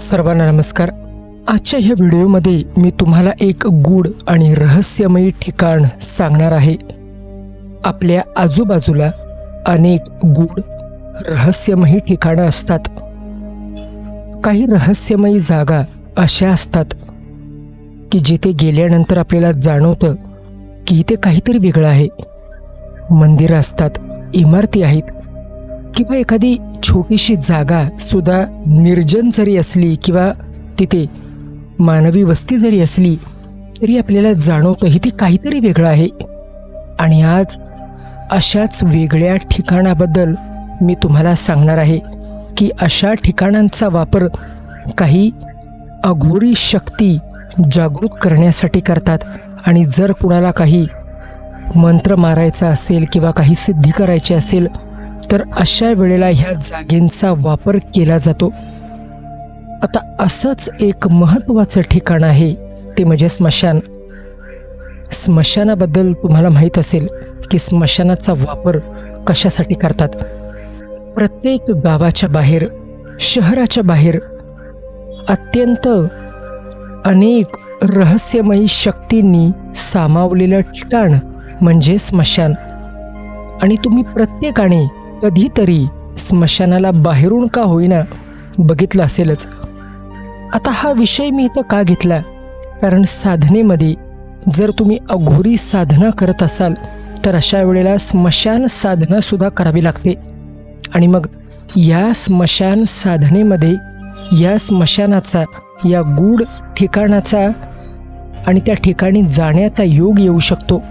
सर्वांना नमस्कार. आजच्या ह्या व्हिडिओमध्ये मी तुम्हाला एक गूढ आणि रहस्यमयी ठिकाण सांगणार आहे. आपल्या आजूबाजूला अनेक गूढ रहस्यमयी ठिकाणं असतात. काही रहस्यमयी जागा अशा असतात की जिथे गेल्यानंतर आपल्याला जाणवतं की इथे काहीतरी वेगळं आहे. मंदिरं असतात इमारती आहेत किंवा एखादी छोटीशी जागा सुद्धा निर्जन जरी असली किंवा तिथे मानवी वस्ती जरी असली तरी आपल्याला जाणवतं ते काहीतरी वेगळं आहे. आणि आज अशाच वेगळ्या ठिकाणाबद्दल मी तुम्हाला सांगणार आहे की अशा ठिकाणांचा वापर काही अघोरी शक्ती जागृत करण्यासाठी करतात. आणि जर कुणाला काही मंत्र मारायचा असेल किंवा काही सिद्धी करायची असेल तर अशा वेळेला ह्या जागेंचा वापर केला जातो. आता असंच एक महत्त्वाचं ठिकाण आहे ते म्हणजे स्मशान. स्मशानाबद्दल तुम्हाला माहीत असेल की स्मशानाचा वापर कशासाठी करतात? प्रत्येक गावाच्या बाहेर शहराच्या बाहेर अत्यंत अनेक रहस्यमयी शक्तींनी सामावलेलं ठिकाण म्हणजे स्मशान. आणि तुम्ही प्रत्येकाने कधीतरी स्मशानाला बाहेरून का होईना बघितलं असेलच. आता हा विषय मी इथं का घेतला? कारण साधनेमध्ये जर तुम्ही अघोरी साधना करत असाल तर अशा वेळेला स्मशान साधनासुद्धा करावी लागते. आणि मग या स्मशान साधनेमध्ये या स्मशानाचा या गूढ ठिकाणाचा आणि त्या ठिकाणी जाण्याचा योग येऊ शकतो.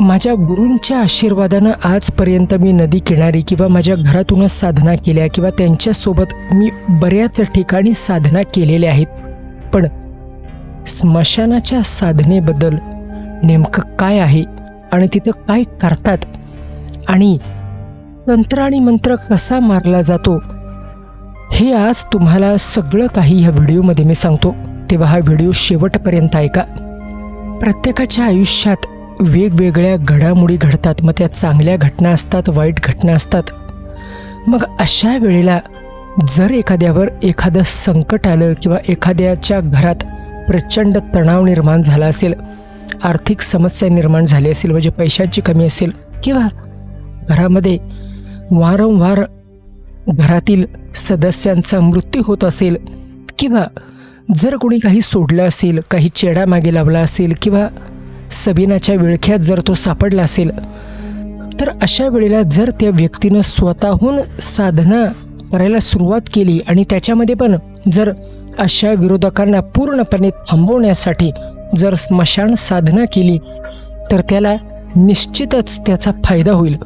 माझ्या गुरूंच्या आशीर्वादानं आजपर्यंत मी नदी किनारी किंवा माझ्या घरातूनच साधना केल्या किंवा त्यांच्यासोबत मी बऱ्याच ठिकाणी साधना केलेल्या आहेत. पण स्मशानाच्या साधनेबद्दल नेमकं काय आहे आणि तिथं काय करतात आणि तंत्र आणि मंत्र कसा मारला जातो हे आज तुम्हाला सगळं काही ह्या व्हिडिओमध्ये मी सांगतो. तेव्हा हा व्हिडिओ शेवटपर्यंत ऐका. प्रत्येकाच्या आयुष्यात वेगवेगळ्या घडामोडी घडतात मग त्या चांगल्या घटना असतात वाईट घटना असतात. मग अशा वेळेला जर एखाद्यावर एखादं संकट आलं किंवा एखाद्याच्या घरात प्रचंड तणाव निर्माण झाला असेल आर्थिक समस्या निर्माण झाली असेल म्हणजे पैशाची कमी असेल किंवा घरामध्ये वारंवार घरातील सदस्यांचा मृत्यू होत असेल किंवा जर कोणी काही सोडलं असेल काही चेडा मागे लावला असेल किंवा सबिनाच्या विळख्यात जर तो सापडला असेल तर अशा वेळेला जर त्या व्यक्तीनं स्वतःहून साधना करायला सुरुवात केली आणि त्याच्यामध्ये पण जर अशा विरोधकांना पूर्णपणे थांबवण्यासाठी जर स्मशान साधना केली तर त्याला निश्चितच त्याचा फायदा होईल.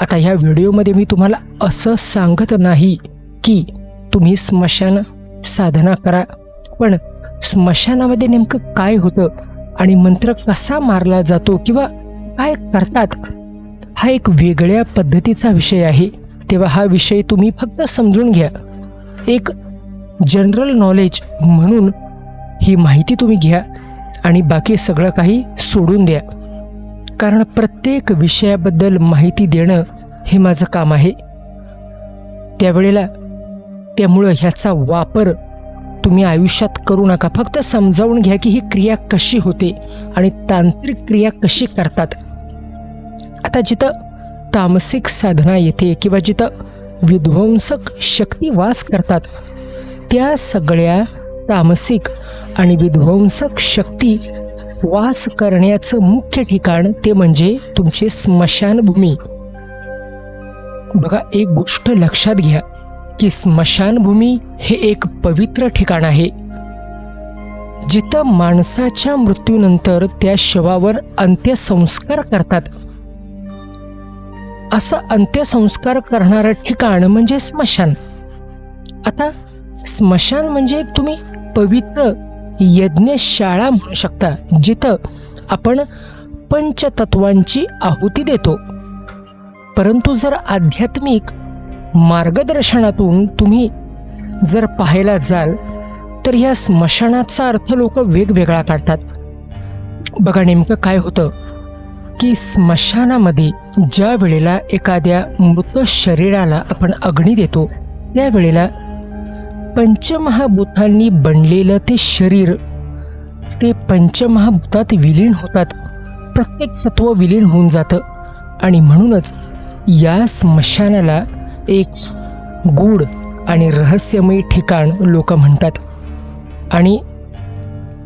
आता ह्या व्हिडिओमध्ये मी तुम्हाला असं सांगत नाही की तुम्ही स्मशान साधना करा पण स्मशानामध्ये नेमकं काय होतं आणि मंत्र कसा मारला जातो किंवा काय करतात हा एक वेगळ्या पद्धतीचा विषय आहे. तेव्हा हा विषय तुम्ही फक्त समजून घ्या. एक जनरल नॉलेज म्हणून ही माहिती तुम्ही घ्या आणि बाकी सगळं काही सोडून द्या. कारण प्रत्येक विषयाबद्दल माहिती देणं हे माझं काम आहे. त्यावेळेला त्यामुळं ह्याचा वापर तुम्ही आयुष्यात करू नका. फक्त समजावून घ्या की ही क्रिया कशी होते आणि तांत्रिक क्रिया कशी करतात. आता जिथं तामसिक साधना येते किंवा जिथं विध्वंसक शक्ती वास करतात त्या सगळ्या तामसिक आणि विध्वंसक शक्ती वास करण्याचं मुख्य ठिकाण ते म्हणजे तुमचे स्मशानभूमी. बघा एक गोष्ट लक्षात घ्या. की स्मशानभूमी हे एक पवित्र ठिकाण आहे. जिथं माणसाच्या मृत्यूनंतर त्या शवावर अंत्यसंस्कार करतात. असं अंत्यसंस्कार करणारं ठिकाण म्हणजे स्मशान. आता स्मशान म्हणजे एक तुम्ही पवित्र यज्ञशाळा म्हणू शकता जिथं आपण पंचतत्वांची आहुती देतो. परंतु जर आध्यात्मिक मार्गदर्शनातून तुम्ही जर पाहायला जाल तर या स्मशानाचा अर्थ लोक वेगवेगळा काढतात. बघा नेमकं काय होतं की स्मशानामध्ये ज्या वेळेला एखाद्या मृत शरीराला आपण अग्नी देतो त्यावेळेला पंचमहाभूतांनी बनलेलं ते शरीर ते पंचमहाभूतात विलीन होतात. प्रत्येक तत्व विलीन होऊन जातं. आणि म्हणूनच या स्मशानाला एक गूढ आणि रहस्यमयी ठिकाण लोक म्हणतात. आणि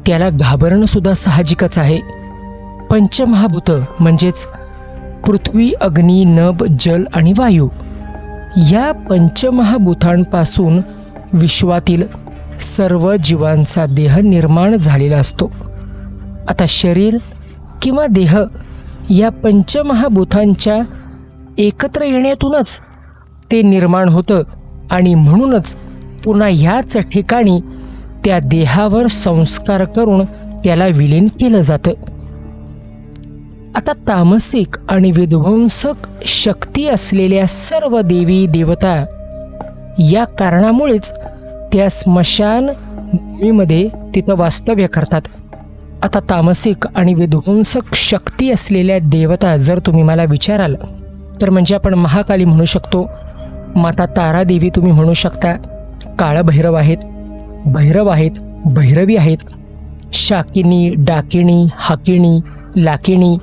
त्याला घाबरणंसुद्धा साहजिकच आहे. पंचमहाभूत म्हणजेच पृथ्वी अग्नी नभ जल आणि वायू या पंचमहाभूतांपासून विश्वातील सर्व जीवांचा देह निर्माण झालेला असतो. आता शरीर किंवा देह या पंचमहाभूतांच्या एकत्र येण्यातूनच ते निर्माण होतं. आणि म्हणूनच पुन्हा ह्याच ठिकाणी त्या देहावर संस्कार करून त्याला विलीन केलं जातं. आता तामसिक आणि विध्वंसक शक्ती असलेल्या सर्व देवी देवता या कारणामुळेच त्या स्मशान भूमीमध्ये तिथं वास्तव्य करतात. आता तामसिक आणि विध्वंसक शक्ती असलेल्या देवता जर तुम्ही मला विचाराल तर म्हणजे आपण महाकाली म्हणू शकतो माता तारा देवी तुम्ही म्हणू शकता. काळभैरव आहेत. भैरव आहेत भैरवी आहेत. शाकिनी डाकिणी हाकिणी लाकिणी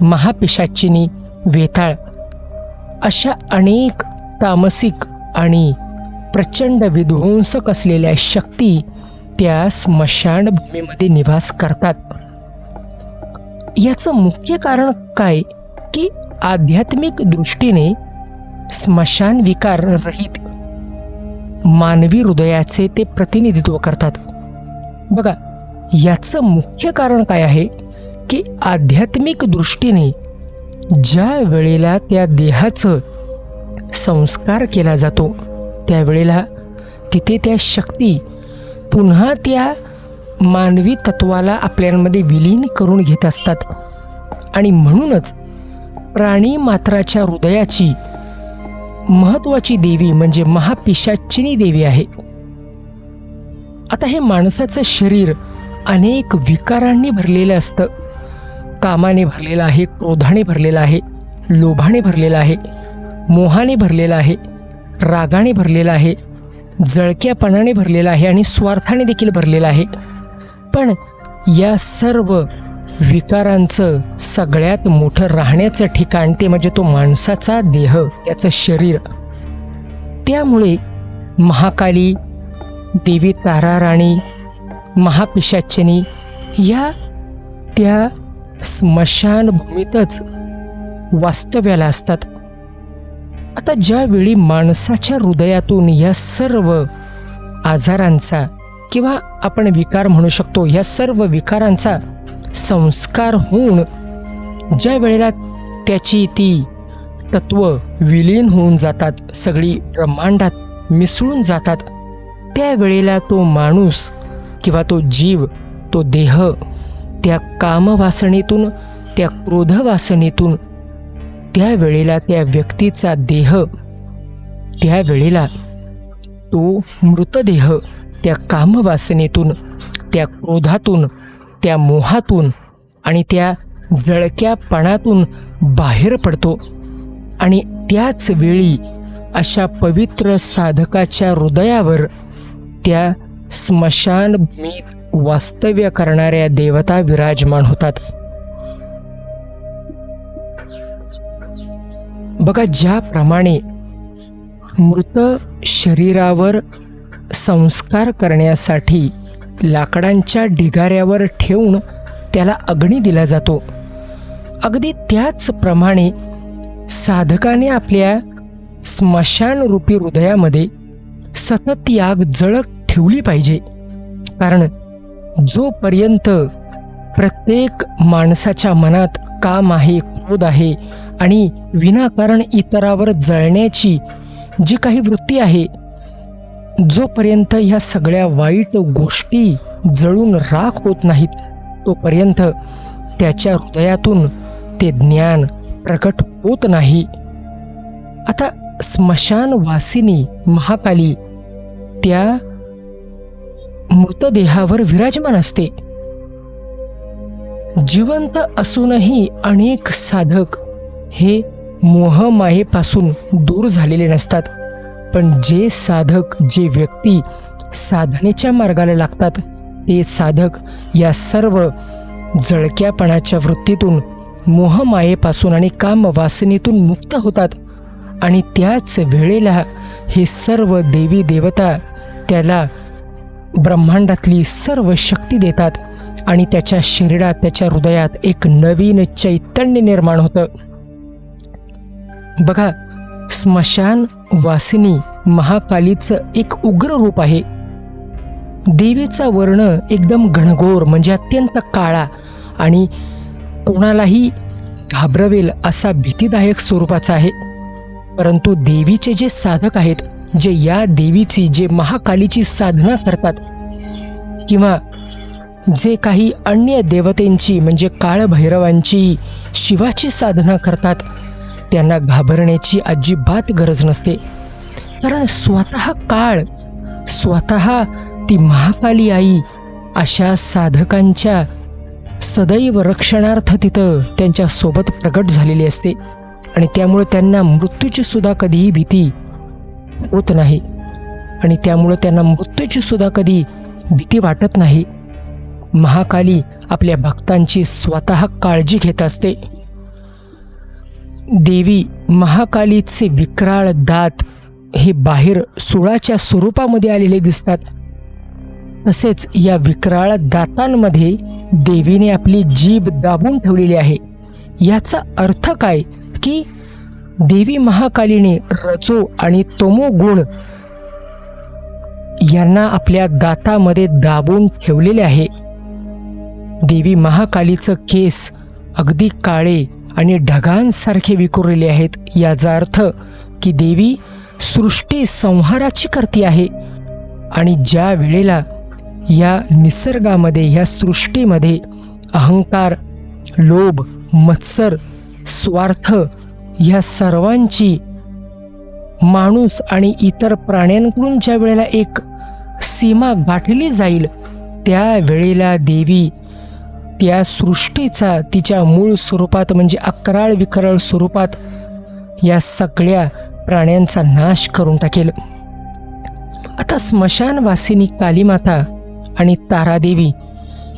महापिशाचिनी वेताळ अशा अनेक तामसिक आणि प्रचंड विध्वंसक असलेल्या शक्ती त्या स्मशानभूमीमध्ये निवास करतात. याचं मुख्य कारण काय की आध्यात्मिक दृष्टीने स्मशान विकार रहित मानवी हृदयाचे ते प्रतिनिधित्व करतात. बघा याचं मुख्य कारण काय आहे? की आध्यात्मिक दृष्टीने ज्या वेळेला त्या देहाचं संस्कार केला जातो त्यावेळेला तिथे त्या शक्ती पुन्हा त्या मानवी तत्वाला आपल्यामध्ये विलीन करून घेत असतात. आणि म्हणूनच प्राणी मात्राच्या हृदयाची महत्वाची देवी म्हणजे महापिशाचिनी देवी आहे. आता हे माणसाचं शरीर अनेक विकारांनी भरलेलं असतं. कामाने भरलेलं आहे क्रोधाने भरलेलं आहे लोभाने भरलेलं आहे मोहाने भरलेलं आहे रागाने भरलेलं आहे जळक्यापणाने भरलेलं आहे आणि स्वार्थाने देखील भरलेलं आहे. पण या सर्व विकारांचं सगळ्यात मोठं राहण्याचं ठिकाण ते म्हणजे तो माणसाचा देह त्याचं शरीर. त्यामुळे महाकाली देवी तारा राणी महापिशाचिनी या त्या स्मशानभूमीतच वास्तव्याला असतात. आता ज्यावेळी माणसाच्या हृदयातून या सर्व आजारांचा किंवा आपण विकार म्हणू शकतो या सर्व विकारांचा संस्कार होऊन ज्या वेळेला त्याची ती तत्व विलीन होऊन जातात सगळी ब्रह्मांडात मिसळून जातात त्यावेळेला तो माणूस किंवा तो जीव तो देह त्या कामवासनेतून त्या क्रोधवासनेतून त्यावेळेला त्या व्यक्तीचा देह त्यावेळेला तो मृतदेह त्या कामवासनेतून त्या क्रोधातून त्या मोहातून आणि त्या जळक्यापणातून बाहेर पडतो. आणि त्याच वेळी अशा पवित्र साधकाच्या हृदयावर त्या स्मशानभूमीत वास्तव्य करणाऱ्या देवता विराजमान होतात. बघा ज्याप्रमाणे मृत शरीरावर संस्कार करण्यासाठी लाकडांच्या ढिगाऱ्यावर ठेवून त्याला अग्नी दिला जातो. अगदी त्याचप्रमाणे साधकाने आपल्या स्मशानरूपी हृदयामध्ये सतत याग जळत ठेवली पाहिजे. कारण जोपर्यंत प्रत्येक माणसाच्या मनात काम आहे क्रोध आहे आणि विनाकारण इतरावर जळण्याची जी काही वृत्ती आहे जोपर्यंत ह्या सगळ्या वाईट गोष्टी जळून राख होत नाहीत तोपर्यंत त्याच्या हृदयातून ते ज्ञान प्रकट होत नाही. आता स्मशानवासिनी महाकाली त्या मृतदेहावर विराजमान असते. जिवंत असूनही अनेक साधक हे मोहमायेपासून दूर झालेले नसतात. पण जे साधक जे व्यक्ती साधनेच्या मार्गाला लागतात ते साधक या सर्व जळक्यापणाच्या वृत्तीतून मोहमायेपासून आणि कामवासनेतून मुक्त होतात. आणि त्याच वेळेला हे सर्व देवी देवता त्याला ब्रह्मांडातली सर्व शक्ती देतात आणि त्याच्या शरीरात त्याच्या हृदयात एक नवीन चैतन्य निर्माण होतं. बघा स्मशान वासिनी महाकालीचं एक उग्र रूप आहे. देवीचा वर्ण एकदम घणघोर म्हणजे अत्यंत काळा आणि कोणालाही घाबरवेल असा भीतीदायक स्वरूपाचा आहे. परंतु देवीचे जे साधक आहेत जे या देवीची जे महाकालीची साधना करतात किंवा जे काही अन्य देवतेंची म्हणजे काळभैरवांची शिवाची साधना करतात त्यांना घाबरण्याची अजिबात गरज नसते. कारण स्वतः काळ स्वतः ती महाकाली आई अशा साधकांच्या सदैव रक्षणार्थ तिथं त्यांच्यासोबत प्रगट झालेली असते आणि त्यामुळे त्यांना मृत्यूची सुद्धा कधीही भीती होत नाही आणि त्यामुळं त्यांना मृत्यूची सुद्धा कधी भीती वाटत नाही. महाकाली आपल्या भक्तांची स्वतः काळजी घेत असते. देवी महाकालीचे विक्राळ दात हे बाहेर सुळाच्या स्वरूपामध्ये आलेले दिसतात. तसेच या विक्राळ दातांमध्ये देवीने आपली जीभ दाबून ठेवलेली आहे. याचा अर्थ काय? की देवी महाकालीने रजो आणि तोमो गुण यांना आपल्या दातामध्ये दाबून ठेवलेले आहे. देवी महाकालीचं केस अगदी काळे आणि ढगांसारखे विखुरलेले आहेत. याचा अर्थ की देवी सृष्टी संहाराची करती आहे. आणि ज्या वेळेला या निसर्गामध्ये या सृष्टीमध्ये अहंकार लोभ मत्सर स्वार्थ ह्या सर्वांची माणूस आणि इतर प्राण्यांकडून ज्या वेळेला एक सीमा गाठली जाईल त्या वेळेला या सृष्टीचा तिच्या मूळ स्वरूपात म्हणजे अकराळ विकराळ स्वरूपात या सगळ्या प्राण्यांचा नाश करून टाकेल. आता स्मशानवासिनी कालीमाता आणि तारादेवी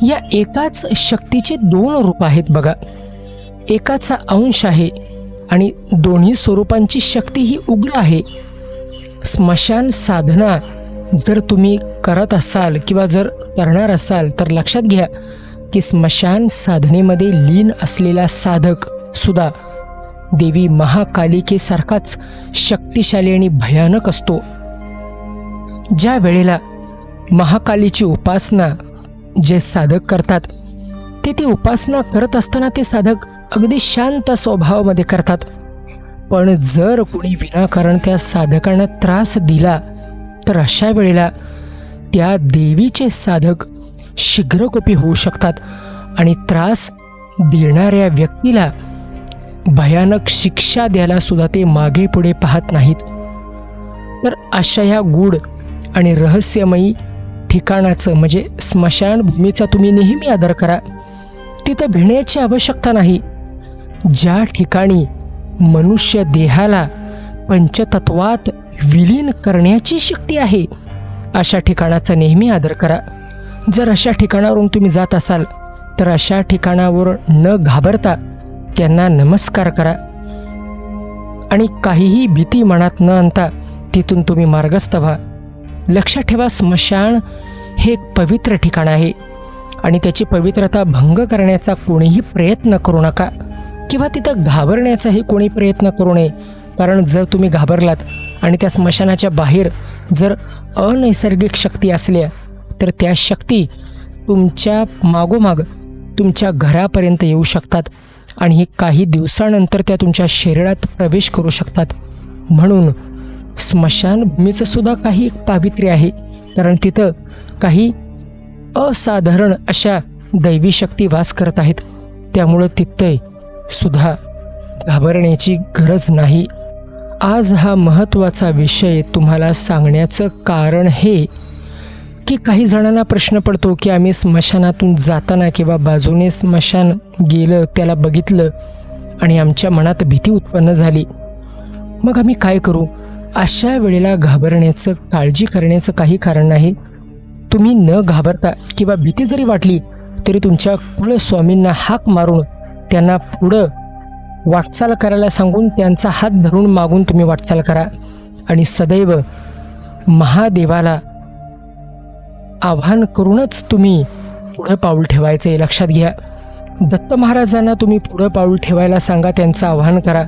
या एकाच शक्तीचे दोन रूप आहेत बघा. एकाचा अंश आहे आणि दोन्ही स्वरूपांची शक्ती ही उग्र आहे. स्मशान साधना जर तुम्ही करत असाल किंवा जर करणार असाल तर लक्षात घ्या की स्मशान साधनेमध्ये लीन असलेला साधक सुद्धा देवी महाकालिकेसारखाच शक्तिशाली आणि भयानक असतो. ज्या वेळेला महाकालीची उपासना जे साधक करतात ते ती उपासना करत असताना ते साधक अगदी शांत स्वभावामध्ये करतात. पण जर कोणी विनाकारण त्या साधकांना त्रास दिला तर अशा वेळेला त्या देवीचे साधक शीघ्रकोपी होऊ शकतात आणि त्रास देणाऱ्या व्यक्तीला भयानक शिक्षा द्यायला सुद्धा ते मागे पुढे पाहत नाहीत. तर अशा ह्या गूढ आणि रहस्यमयी ठिकाणाचं म्हणजे स्मशानभूमीचा तुम्ही नेहमी आदर करा. तिथं भिण्याची आवश्यकता नाही. ज्या ठिकाणी मनुष्य देहाला पंचतत्वात विलीन करण्याची शक्ती आहे अशा ठिकाणाचा नेहमी आदर करा. जर अशा ठिकाणावरून तुम्ही जात असाल तर अशा ठिकाणावर न घाबरता त्यांना नमस्कार करा. आणि काहीही भीती मनात न आणता तिथून तुम्ही मार्गस्थ व्हा. लक्षात ठेवा स्मशान हे एक पवित्र ठिकाण आहे आणि त्याची पवित्रता भंग करण्याचा कोणीही प्रयत्न करू नका किंवा तिथं घाबरण्याचाही कोणी प्रयत्न करू नये. कारण जर तुम्ही घाबरलात आणि त्या स्मशानाच्या बाहेर जर अनैसर्गिक शक्ती असल्या तर त्या शक्ती तुमच्या मागोमाग तुमच्या घरापर्यंत येऊ शकतात आणि काही दिवसानंतर त्या तुमच्या शरीरात प्रवेश करू शकतात. म्हणून स्मशानभूमीचं सुद्धा काही एक पावित्र्य आहे. कारण तिथं काही असाधारण अशा दैवी शक्ती वास करत आहेत. त्यामुळं तिथं सुद्धा घाबरण्याची गरज नाही. आज हा महत्त्वाचा विषय तुम्हाला सांगण्याचं कारण हे की काही जणांना प्रश्न पडतो की आम्ही स्मशानातून जाताना किंवा बाजूने स्मशान गेलं त्याला बघितलं आणि आमच्या मनात भीती उत्पन्न झाली. मग आम्ही काय करू? अशा वेळेला घाबरण्याचं काळजी करण्याचं काही कारण नाही. तुम्ही न घाबरता किंवा भीती जरी वाटली तरी तुमच्या कुळस्वामींना हाक मारून त्यांना पुढं वाटचाल करायला सांगून त्यांचा हात धरून मागून तुम्ही वाटचाल करा. आणि सदैव महादेवाला आव्हान करूनच तुम्ही पुढं पाऊल ठेवायचं. हे लक्षात घ्या. दत्त महाराजांना तुम्ही पुढं पाऊल ठेवायला सांगा त्यांचं आव्हान करा.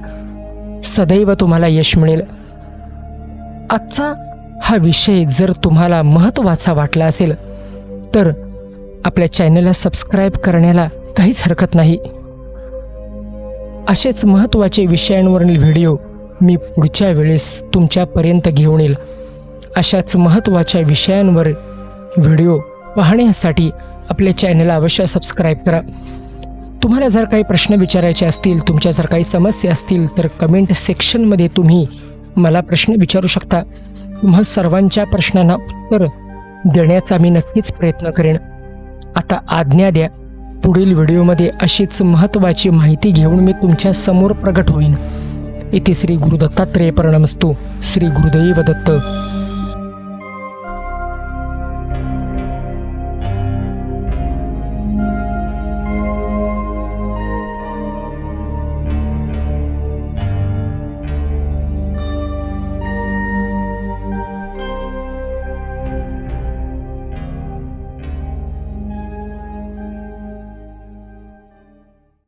सदैव तुम्हाला यश मिळेल. आजचा हा विषय जर तुम्हाला महत्त्वाचा वाटला असेल तर आपल्या चॅनलला सबस्क्राईब करण्याला काहीच हरकत नाही. असेच महत्त्वाचे विषयांवरील व्हिडिओ मी पुढच्या वेळेस तुमच्यापर्यंत घेऊन येईल. अशाच महत्त्वाच्या विषयांवर व्हिडिओ पाहण्यासाठी आपल्या चॅनलला अवश्य सबस्क्राईब करा. तुम्हाला जर काही प्रश्न विचारायचे असतील तुमच्या जर काही समस्या असतील तर कमेंट सेक्शनमध्ये तुम्ही मला प्रश्न विचारू शकता. तुम्हा सर्वांच्या प्रश्नांना उत्तर देण्याचा मी नक्कीच प्रयत्न करेन. आता आज्ञा द्या. पुढील व्हिडिओमध्ये अशीच महत्त्वाची माहिती घेऊन मी तुमच्यासमोर प्रगट होईन. इथे श्री गुरु दत्तात्रेय प्रणमस्तू श्री गुरुदैव दत्त.